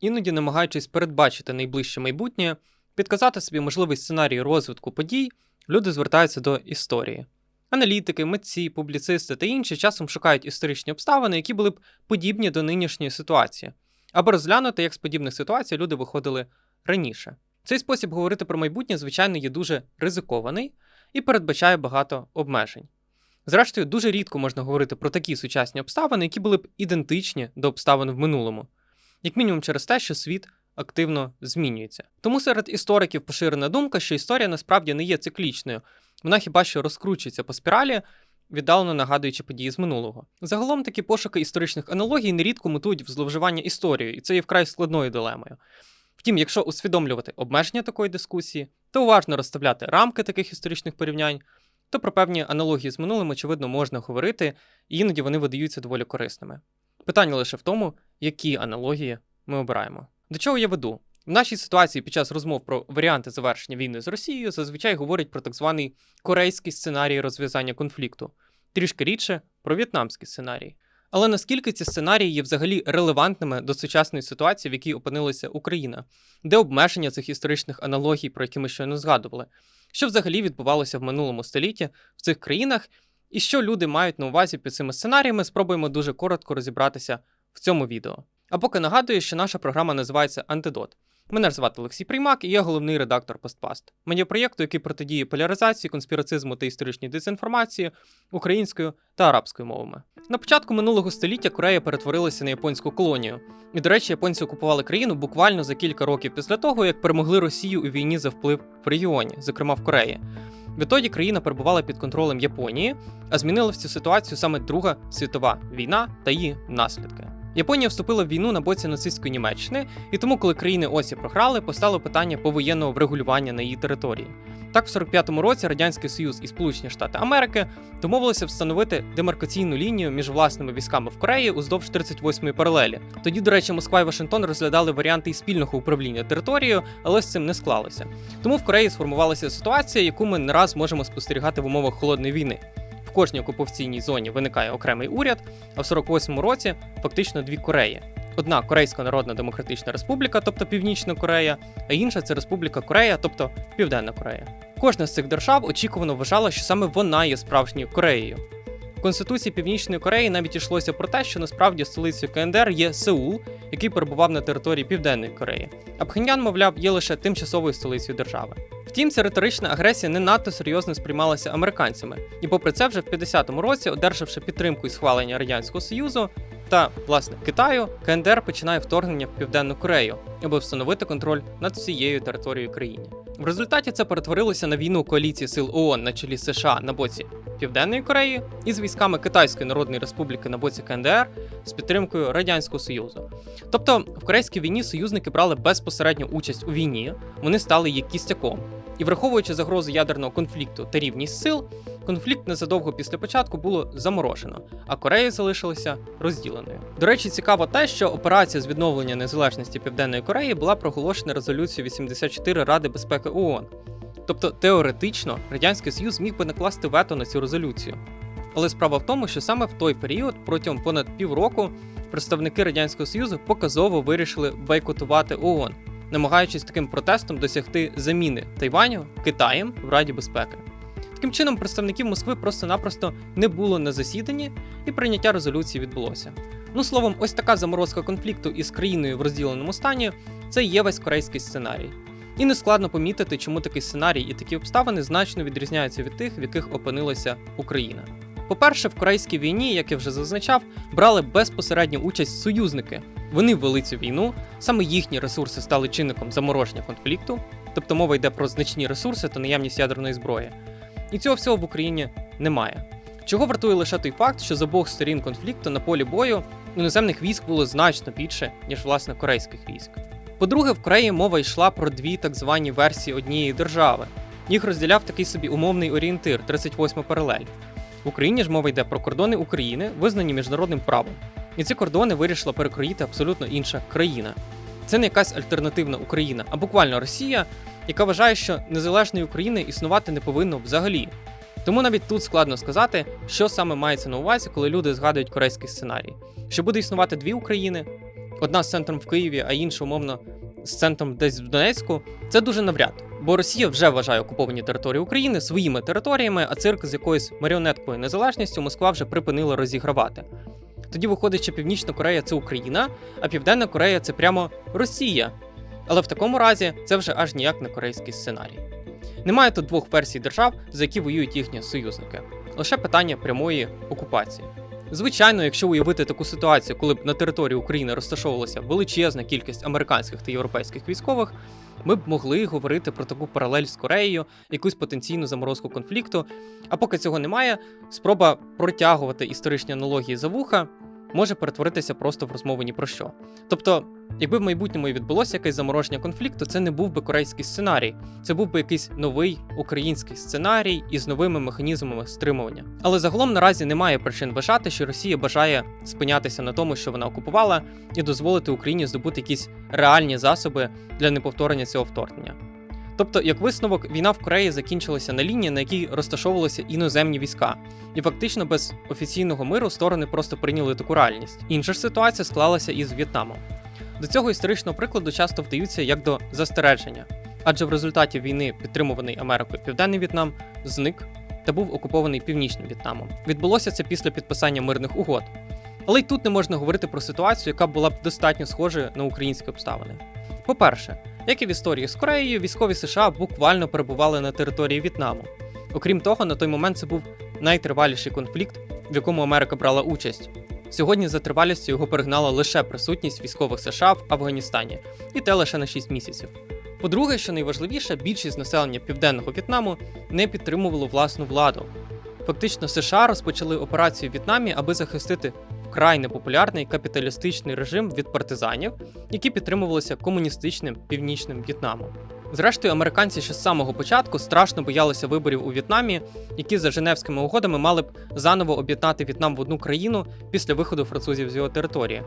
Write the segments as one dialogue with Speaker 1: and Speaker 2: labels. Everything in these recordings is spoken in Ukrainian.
Speaker 1: іноді намагаючись передбачити найближче майбутнє, підказати собі можливий сценарій розвитку подій, люди звертаються до історії. Аналітики, митці, публіцисти та інші часом шукають історичні обставини, які були б подібні до нинішньої ситуації, аби розглянути, як з подібних ситуацій люди виходили раніше. Цей спосіб говорити про майбутнє, звичайно, є дуже ризикований і передбачає багато обмежень. Зрештою, дуже рідко можна говорити про такі сучасні обставини, які були б ідентичні до обставин в минулому, як мінімум через те, що світ активно змінюється. Тому серед істориків поширена думка, що історія насправді не є циклічною, вона хіба що розкручується по спіралі, віддалено нагадуючи події з минулого. Загалом такі пошуки історичних аналогій нерідко мутують в зловживання історією, і це є вкрай складною дилемою. Втім, якщо усвідомлювати обмеження такої дискусії, то уважно розставляти рамки таких історичних порівнянь, то про певні аналогії з минулим, очевидно, можна говорити, і іноді вони видаються доволі корисними. Питання лише в тому, які аналогії ми обираємо. До чого я веду? В нашій ситуації під час розмов про варіанти завершення війни з Росією зазвичай говорять про так званий корейський сценарій розв'язання конфлікту, трішки рідше про в'єтнамський сценарій. Але наскільки ці сценарії є взагалі релевантними до сучасної ситуації, в якій опинилася Україна, де обмеження цих історичних аналогій, про які ми щойно згадували, що взагалі відбувалося в минулому столітті в цих країнах, і що люди мають на увазі під цими сценаріями, спробуємо дуже коротко розібратися в цьому відео. А поки нагадую, що наша програма називається Антидот. Мене звати Олексій Приймак, і я головний редактор Постпаст. Медіапроєкту, який протидіє поляризації, конспірацизму та історичній дезінформації українською та арабською мовами. На початку минулого століття Корея перетворилася на японську колонію. І, до речі, японці окупували країну буквально за кілька років після того, як перемогли Росію у війні за вплив в регіоні, зокрема в Кореї. Відтоді країна перебувала під контролем Японії, а змінила в цю ситуацію саме Друга світова війна та її наслідки. Японія вступила в війну на боці нацистської Німеччини, і тому, коли країни Осі програли, постало питання повоєнного врегулювання на її території. Так, в 45-му році Радянський Союз і Сполучені Штати Америки домовилися встановити демаркаційну лінію між власними військами в Кореї уздовж 38-ї паралелі. Тоді, до речі, Москва і Вашингтон розглядали варіанти і спільного управління територією, але з цим не склалося. Тому в Кореї сформувалася ситуація, яку ми не раз можемо спостерігати в умовах холодної війни. Кожній окупаційній зоні виникає окремий уряд, а в 48-му році фактично дві Кореї. Одна Корейська Народна Демократична Республіка, тобто Північна Корея, а інша це Республіка Корея, тобто Південна Корея. Кожна з цих держав очікувано вважала, що саме вона є справжньою Кореєю. В Конституції Північної Кореї навіть йшлося про те, що насправді столицею КНДР є Сеул, який перебував на території Південної Кореї. А Пхеньян, мовляв, є лише тимчасовою столицею держави. Втім, ця риторична агресія не надто серйозно сприймалася американцями, і попри це, вже в 50-му році, одержавши підтримку і схвалення радянського союзу та власне Китаю, КНДР починає вторгнення в Південну Корею, аби встановити контроль над всією територією країни. В результаті це перетворилося на війну коаліції сил ООН на чолі США на боці Південної Кореї і з військами Китайської Народної Республіки на боці КНДР з підтримкою Радянського Союзу. Тобто в Корейській війні союзники брали безпосередню участь у війні, вони стали її кістяком. І враховуючи загрозу ядерного конфлікту та рівність сил, конфлікт незадовго після початку було заморожено, а Корея залишилася розділеною. До речі, цікаво те, що операція з відновлення незалежності Південної Кореї була проголошена резолюцією 84 Ради безпеки ООН. Тобто теоретично Радянський Союз міг би накласти вето на цю резолюцію. Але справа в тому, що саме в той період, протягом понад півроку, представники Радянського Союзу показово вирішили бойкотувати ООН, намагаючись таким протестом досягти заміни Тайваню Китаєм в Раді безпеки. Таким чином, представників Москви просто-напросто не було на засіданні, і прийняття резолюції відбулося. Ну словом, ось така заморозка конфлікту із країною в розділеному стані це є весь корейський сценарій. І не складно помітити, чому такий сценарій і такі обставини значно відрізняються від тих, в яких опинилася Україна. По-перше, в Корейській війні, як я вже зазначав, брали безпосередню участь союзники. Вони ввели цю війну, саме їхні ресурси стали чинником замороження конфлікту, тобто мова йде про значні ресурси та наявність ядерної зброї. І цього всього в Україні немає. Чого вартує лише той факт, що з обох сторін конфлікту на полі бою іноземних військ було значно більше, ніж власне корейських військ. По-друге, в Кореї мова йшла про дві так звані версії однієї держави. Їх розділяв такий собі умовний орієнтир 38 паралель. В Україні ж мова йде про кордони України, визнані міжнародним правом. І ці кордони вирішила перекроїти абсолютно інша країна. Це не якась альтернативна Україна, а буквально Росія, яка вважає, що незалежної України існувати не повинно взагалі. Тому навіть тут складно сказати, що саме мається на увазі, коли люди згадують корейський сценарій. Що буде існувати дві України, одна з центром в Києві, а інша, умовно, з центром десь в Донецьку, це дуже навряд. Бо Росія вже вважає окуповані території України своїми територіями, а цирк з якоюсь маріонеткою незалежністю Москва вже припинила розігравати. Тоді виходить, що Північна Корея це Україна, а Південна Корея це прямо Росія. Але в такому разі це вже аж ніяк не корейський сценарій. Немає тут двох версій держав, за які воюють їхні союзники, лише питання прямої окупації. Звичайно, якщо уявити таку ситуацію, коли б на території України розташовувалася величезна кількість американських та європейських військових, ми б могли говорити про таку паралель з Кореєю, якусь потенційну заморозку конфлікту. А поки цього немає, спроба протягувати історичні аналогії за вуха може перетворитися просто в розмову ні про що. Тобто, якби в майбутньому і відбулося якесь замороження конфлікту, це не був би корейський сценарій, це був би якийсь новий український сценарій із новими механізмами стримування. Але загалом наразі немає причин вважати, що Росія бажає спинятися на тому, що вона окупувала, і дозволити Україні здобути якісь реальні засоби для неповторення цього вторгнення. Тобто, як висновок, війна в Кореї закінчилася на лінії, на якій розташовувалися іноземні війська, і фактично без офіційного миру сторони просто прийняли таку реальність. Інша ж ситуація склалася із В'єтнамом. До цього історичного прикладу часто вдаються як до застереження, адже в результаті війни, підтримуваний Америкою Південний В'єтнам, зник та був окупований Північним В'єтнамом. Відбулося це після підписання мирних угод. Але й тут не можна говорити про ситуацію, яка була б достатньо схожою на українські обставини. По-перше, як і в історії з Кореєю, військові США буквально перебували на території В'єтнаму. Окрім того, на той момент це був найтриваліший конфлікт, в якому Америка брала участь. Сьогодні за тривалістю його перегнала лише присутність військових США в Афганістані, і те лише на 6 місяців. По-друге, що найважливіше, більшість населення південного В'єтнаму не підтримувало власну владу. Фактично, США розпочали операцію в В'єтнамі, аби захистити вкрай непопулярний капіталістичний режим від партизанів, які підтримувалися комуністичним північним В'єтнамом. Зрештою, американці ще з самого початку страшно боялися виборів у В'єтнамі, які за Женевськими угодами мали б заново об'єднати В'єтнам в одну країну після виходу французів з його території.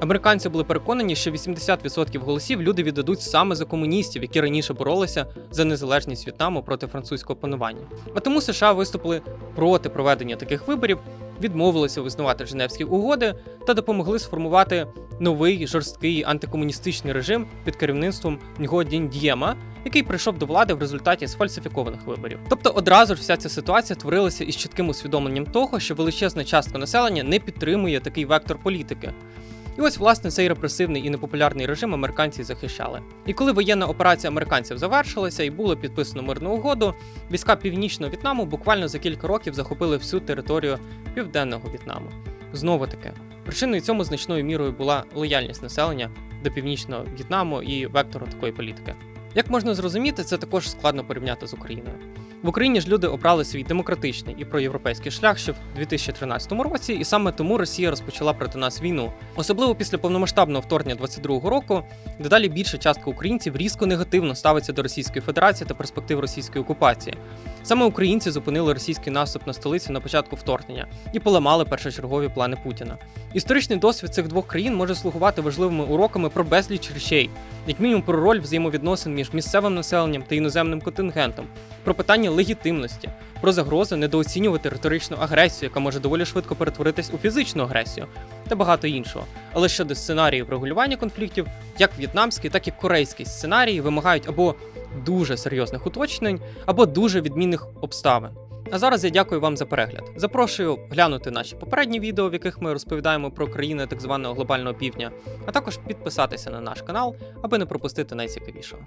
Speaker 1: Американці були переконані, що 80% голосів люди віддадуть саме за комуністів, які раніше боролися за незалежність В'єтнаму проти французького панування. А тому США виступили проти проведення таких виборів, відмовилися визнавати Женевські угоди та допомогли сформувати новий жорсткий антикомуністичний режим під керівництвом Нго Дінд'єма, який прийшов до влади в результаті сфальсифікованих виборів. Тобто одразу ж вся ця ситуація творилася із чітким усвідомленням того, що величезна частка населення не підтримує такий вектор політики. І ось, власне, цей репресивний і непопулярний режим американці захищали. І коли воєнна операція американців завершилася і було підписано мирну угоду, війська північного В'єтнаму буквально за кілька років захопили всю територію південного В'єтнаму. Знову таки, причиною цьому значною мірою була лояльність населення до північного В'єтнаму і вектору такої політики. Як можна зрозуміти, це також складно порівняти з Україною. В Україні ж люди обрали свій демократичний і проєвропейський шлях ще в 2013 році, і саме тому Росія розпочала проти нас війну. Особливо після повномасштабного вторгнення 22-го року, дедалі більша частка українців різко негативно ставиться до Російської Федерації та перспектив російської окупації. Саме українці зупинили російський наступ на столицю на початку вторгнення і поламали першочергові плани Путіна. Історичний досвід цих двох країн може слугувати важливими уроками про безліч речей, як мінімум про роль взаємовідносин між місцевим населенням та іноземним контингентом, про питання легітимності, про загрози недооцінювати риторичну агресію, яка може доволі швидко перетворитись у фізичну агресію, та багато іншого. Але щодо сценаріїв регулювання конфліктів, як в'єтнамський, так і корейський сценарії вимагають або дуже серйозних уточнень, або дуже відмінних обставин. А зараз я дякую вам за перегляд. Запрошую глянути наші попередні відео, в яких ми розповідаємо про країни так званого глобального півдня, а також підписатися на наш канал, аби не пропустити найцікавішого.